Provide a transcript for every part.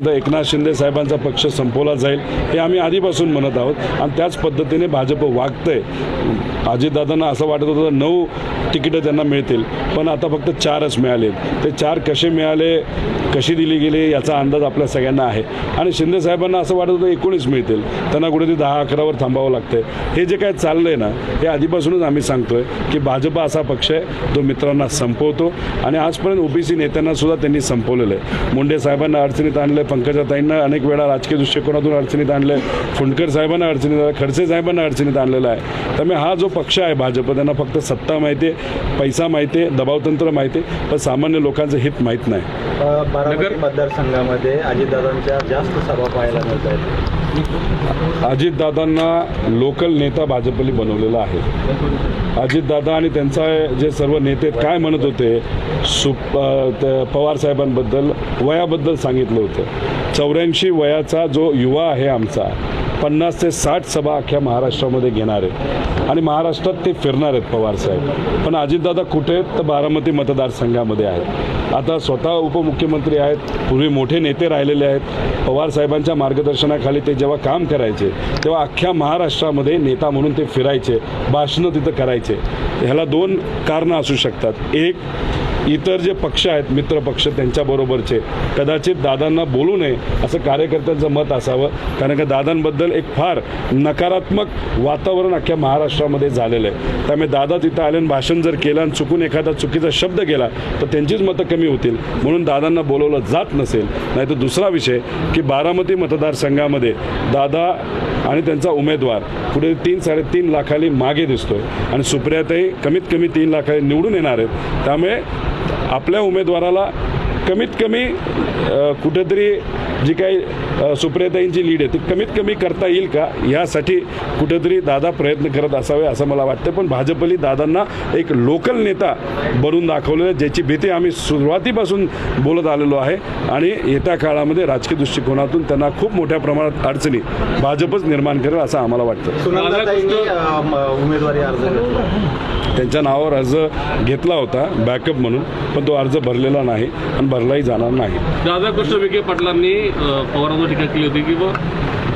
एकनाथ शिंदे साहेबांचा पक्ष संपवला जाईल हे आम्ही आधीपासून म्हणत आहोत. आणि त्याच पद्धतीने भाजप वागतंय. अजितदादांना असं वाटत होतं नऊ तिकीटं त्यांना मिळतील. पण आता फक्त चारच मिळाले ते चार कसे मिळाले कशी दिली गेली याचा अंदाज आपल्या सगळ्यांना आहे. आणि शिंदे साहेबांना असं वाटत होतं एकोणीस मिळतील. त्यांना कुठेतरी दहा अकरावर थांबावं लागतंय. हे जे काय चाललंय ना हे आधीपासूनच आम्ही सांगतोय की भाजप असा पक्ष आहे जो मित्रांना संपवतो. आणि आजपर्यंत ओबीसी नेत्यांना सुद्धा त्यांनी संपवलेलं आहे. मुंडे साहेबांना अडचणीत आणलं पंकजाताईंना अनेक वेळा राजकीय दृष्टिकोनातून अडचणीत आणलं फुंडकर साहेबांना अडचणीत आणलं खडसे साहेबांना अडचणीत आणलेला आहे. त्यामुळे हा जो पक्ष आहे भाजप त्यांना फक्त सत्ता माहिती आहे पैसा माहिती आहे दबावतंत्र माहिती आहे पण सामान्य लोकांचं हित माहीत नाही. बारामती मतदारसंघामध्ये अजितदादांच्या जास्त सभा पाहायला मिळत आहेत. अजितदादांना लोकल नेता भाजपने बनवलेला आहे. अजितदादा आणि त्यांचा जे सर्व नेते काय म्हणत होते? सु पवार साहेबांबद्दल वयाबद्दल सांगितलं होतं. चौऱ्याऐंशी वयाचा जो युवा आहे आमचा पन्नास ते साठ सभा अख्ख्या महाराष्ट्रामध्ये घेणार आहेत. आणि महाराष्ट्रात ते फिरणार आहेत पवार साहेब. पण अजितदादा कुठे आहेत? तर बारामती मतदारसंघामध्ये आहेत. आता स्वतः उपमुख्यमंत्री आहेत. पूर्वी मोठे नेते राहिलेले आहेत. पवार साहेबांच्या मार्गदर्शनाखाली ते जेव्हा काम करायचे तेव्हा अख्ख्या महाराष्ट्रामध्ये नेता म्हणून ते फिरायचे भाषणं तिथं करायचे. ह्याला दोन कारणं असू शकतात. एक इतर जे पक्ष आहेत मित्र पक्ष त्यांच्याबरोबरचे कदाचित दादांना बोलू नये असं कार्यकर्त्यांचं मत असावं कारण का दादांबद्दल एक फार नकारात्मक वातावरण अख्ख्या महाराष्ट्रामध्ये झालेलं आहे. त्यामुळे दादा तिथं आले भाषण जर केलं आणि चुकून एखादा चुकीचा शब्द गेला तर त्यांचीच मतं कमी होतील. म्हणून दादांना बोलवलं जात नसेल नाही तर दुसरा विषय की बारामती मतदारसंघामध्ये दादा आणि त्यांचा उमेदवार पुढे तीन साडेतीन लाखाली मागे दिसतोय. आणि सुप्रियातही कमीत कमी तीन लाखाली निवडून येणार आहेत. त्यामुळे आपल्या उमेदवाराला कमीत कमी कुठेतरी जी काही सुप्रियाताईंची लीड आहे. ती कमीत कमी करता येईल का? यासाठी कुठेतरी दादा प्रयत्न करत असावे असं मला वाटतं. पण भाजपली दादांना एक लोकल नेता बनून दाखवलेलं आहे, ज्याची भीती आम्ही सुरुवातीपासून बोलत आलेलो आहे. आणि येत्या काळामध्ये राजकीय दृष्टिकोनातून त्यांना खूप मोठ्या प्रमाणात अडचणी भाजपच निर्माण करेल असं आम्हाला वाटतं. उमेदवारी अर्ज त्यांच्या नावावर अर्ज घेतला होता बॅकअप म्हणून पण तो अर्ज भरलेला नाही आणि भरलाही जाणार नाही. राधाकृष्ण विखे पाटलांनी अ, पवारांवर टीका केली होती की बुवा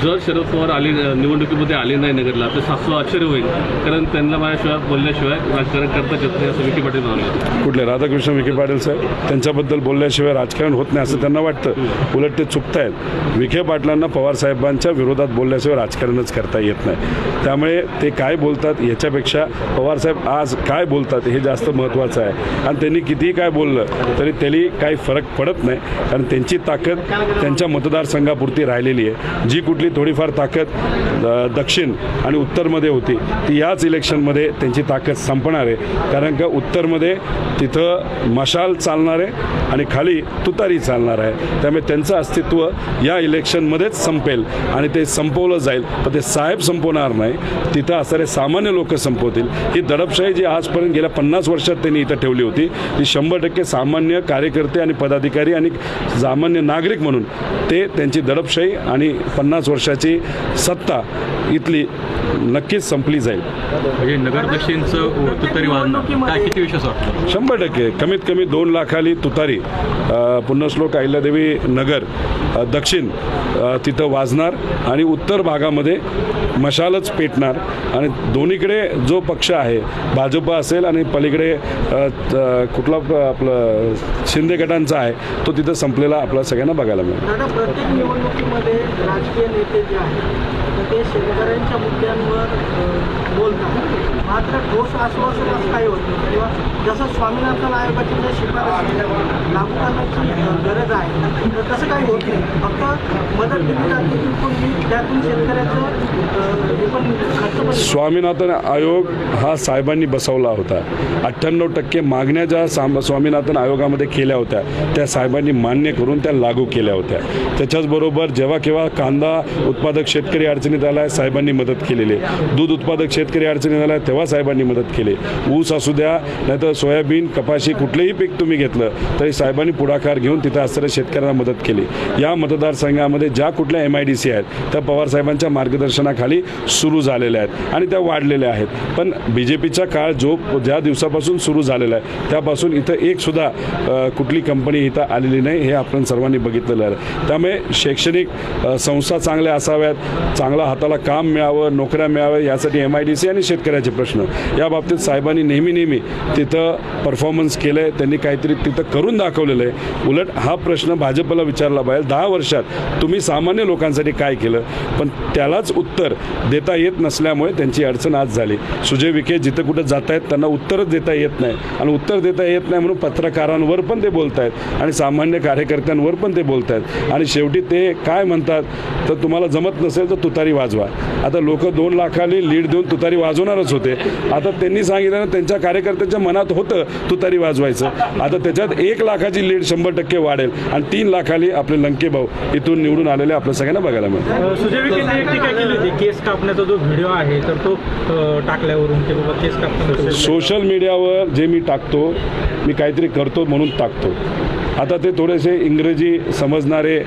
जर शरद पवार आले निवडणुकीमध्ये आले नाही नगरला तर सासू आश्चर्य होईल. कारण त्यांना माझ्याशिवाय बोलल्याशिवाय राजकारण करताच येत नाही असं विखे पाटील म्हणाले कुठले? राधाकृष्ण विखे पाटील साहेब त्यांच्याबद्दल बोलल्याशिवाय राजकारण होत नाही असं त्यांना वाटतं. उलट ते चुकत आहेत विखे पाटलांना पवार साहेबांच्या विरोधात बोलल्याशिवाय राजकारणच करता येत नाही. त्यामुळे ते काय बोलतात याच्यापेक्षा पवार साहेब आज काय बोलतात हे जास्त महत्त्वाचं आहे. आणि त्यांनी कितीही काय बोललं तरी त्यांनी काही फरक पडत नाही. कारण त्यांची ताकद त्यांच्या मतदारसंघापुरती राहिलेली आहे. जी कुठली थोडीफार ताकद दक्षिण आणि उत्तरमध्ये होती. ती याच इलेक्शनमध्ये त्यांची ताकद संपणार आहे. कारण का उत्तरमध्ये तिथं मशाल चालणार आहे आणि खाली तुतारी चालणार आहे. त्यामुळे त्यांचं अस्तित्व या इलेक्शनमध्येच संपेल आणि ते संपवलं जाईल. पण ते साहेब संपवणार नाही. तिथं असणारे सामान्य लोक संपवतील. ही दडपशाही जी आजपर्यंत गेल्या पन्नास वर्षात त्यांनी इथं ठेवली होती ती शंभर टक्के सामान्य कार्यकर्ते आणि पदाधिकारी आणि सामान्य नागरिक म्हणून ते त्यांची दडपशाही आणि पन्नास वर्षाची सत्ता इथली नक्कीच संपली जाईल. म्हणजे नगर दक्षिणचं तुतारी वाजणं काय किती विश्वास वाटतो? शंभर टक्के. कमीत कमी दोन लाखाली तुतारी. पुण्यश्लोक अहिल्यादेवी नगर दक्षिण तिथं वाजणार आणि उत्तर भागामध्ये मशालच पेटणार. आणि दोन्हीकडे जो पक्ष आहे भाजप असेल आणि पलीकडे कुठला आपलं शिंदे गटांचा आहे तो तिथं संपलेला आपल्या सगळ्यांना बघायला मिळेल. बोलतात. मात्र ठोस आश्वासन काही होत नाही. किंवा जसं स्वामीनाथन आयोगाची ज्या शिफारस लागू करण्याची गरज आहे तर तसं काही होत नाही. फक्त मदत दिली जाते की त्यातून शेतकऱ्याचं स्वामीनाथन आयोग हा साहेबांनी बसवला होता. अठ्ठ्याण्णव टक्के मागण्या ज्या साम स्वामीनाथन आयोगामध्ये केल्या होत्या त्या साहेबांनी मान्य करून त्या लागू केल्या होत्या. त्याच्याचबरोबर जेव्हा केव्हा कांदा उत्पादक शेतकरी अडचणीत आला आहे साहेबांनी मदत केलेली. आहे दूध उत्पादक शेतकरी अडचणी आहे तेव्हा साहेबांनी मदत केली. ऊस असू द्या नाहीतर सोयाबीन कपाशी कुठलंही पीक तुम्ही घेतलं तरी साहेबांनी पुढाकार घेऊन तिथं असणाऱ्या शेतकऱ्यांना मदत केली. या मतदारसंघामध्ये ज्या कुठल्या एम आय डी सी आहेत त्या पवारसाहेबांच्या मार्गदर्शनाखाली सुरू झालेल्या आहेत आणि त्या वाढलेल्या आहेत. पण बी जे पीचा काळ जो ज्या दिवसापासून सुरू झालेला आहे त्यापासून इथं एकसुद्धा कुठली कंपनी इथं आलेली नाही हे आपण सर्वांनी बघितलेलं आहे. त्यामुळे शैक्षणिक संस्था चांगल्या असाव्यात चांगला हाताला काम मिळावं नोकऱ्या मिळाव्या यासाठी एम आय डी सी आणि शेतकऱ्याचे प्रश्न. या बाबतीत साहेबांनी नेहमी नेहमी तिथं परफॉर्मन्स केलं आहे त्यांनी काहीतरी तिथं करून दाखवलेलं आहे. उलट हा प्रश्न भाजपला विचारला पाहिजे. दहा वर्षात तुम्ही सामान्य लोकांसाठी काय केलं? पण त्यालाच उत्तर देता येत नसल्यामुळे त्यांची अडचण आज झाली. सुजय विखे जिथं कुठं जात आहेत त्यांना उत्तरच देता येत नाही. आणि उत्तर देता येत नाही म्हणून पत्रकारांवर पण ते बोलत आहेत आणि सामान्य कार्यकर्त्यांवर पण ते बोलत आहेत आणि शेवटी ते काय म्हणतात? तर तुम्हाला जमत नसेल तर तुतारी वाजवा. आता लोक दोन लाखाली लीड देऊन तुतारी वाजवणारच होते. आता त्यांनी सांगितलं त्यांच्या कार्यकर्त्यांच्या मनात होतं तुतारी वाजवायचं. आता त्याच्यात एक लाखाची लीड शंभर टक्के वाढेल आणि तीन लाखाली आपले लंके भाऊ इथून निवडून आलेले आपल्या सगळ्यांना बघायला मिळतात सुजय विखेंनी एक टीका केली होती केस कापण्याचा जो व्हिडिओ आहे तर तो टाकल्यावरून बाबा केस कापण्याचा सोशल मीडियावर जे मी टाकतो मी काहीतरी करतो म्हणून टाकतो. आता ते थोडेसे इंग्रजी समजणारे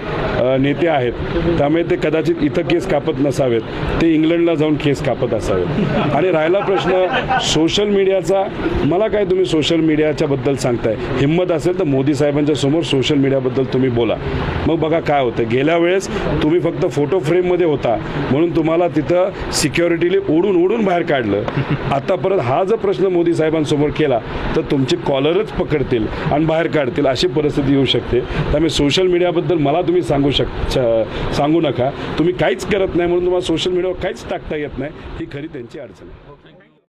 नेते आहेत. त्यामुळे ते कदाचित इथं केस कापत नसावेत. ते इंग्लंडला जाऊन केस कापत असावेत. आणि राहिला प्रश्न सोशल मीडियाचा मला काय तुम्ही सोशल मीडियाच्या बद्दल सांगताय? हिंमत असेल तर मोदी साहेबांच्या समोर सोशल मीडियाबद्दल तुम्ही बोला. मग बघा काय होतं. गेल्या वेळेस तुम्ही फक्त फोटो फ्रेममध्ये होता. म्हणून तुम्हाला तिथं सिक्युरिटीने ओढून ओढून बाहेर काढलं. आता परत हा जर प्रश्न मोदी साहेबांसमोर केला तर तुमची कॉलरच पकडतील आणि बाहेर काढतील अशी परिस्थिती येऊ शकते. त्यामुळे सोशल मीडियाबद्दल मला तुम्ही सांगू शक सांगू नका. तुम्ही काहीच करत नाही म्हणून तुम्हाला सोशल मीडियावर काहीच टाकता येत नाही. ही खरी त्यांची अडचण आहे.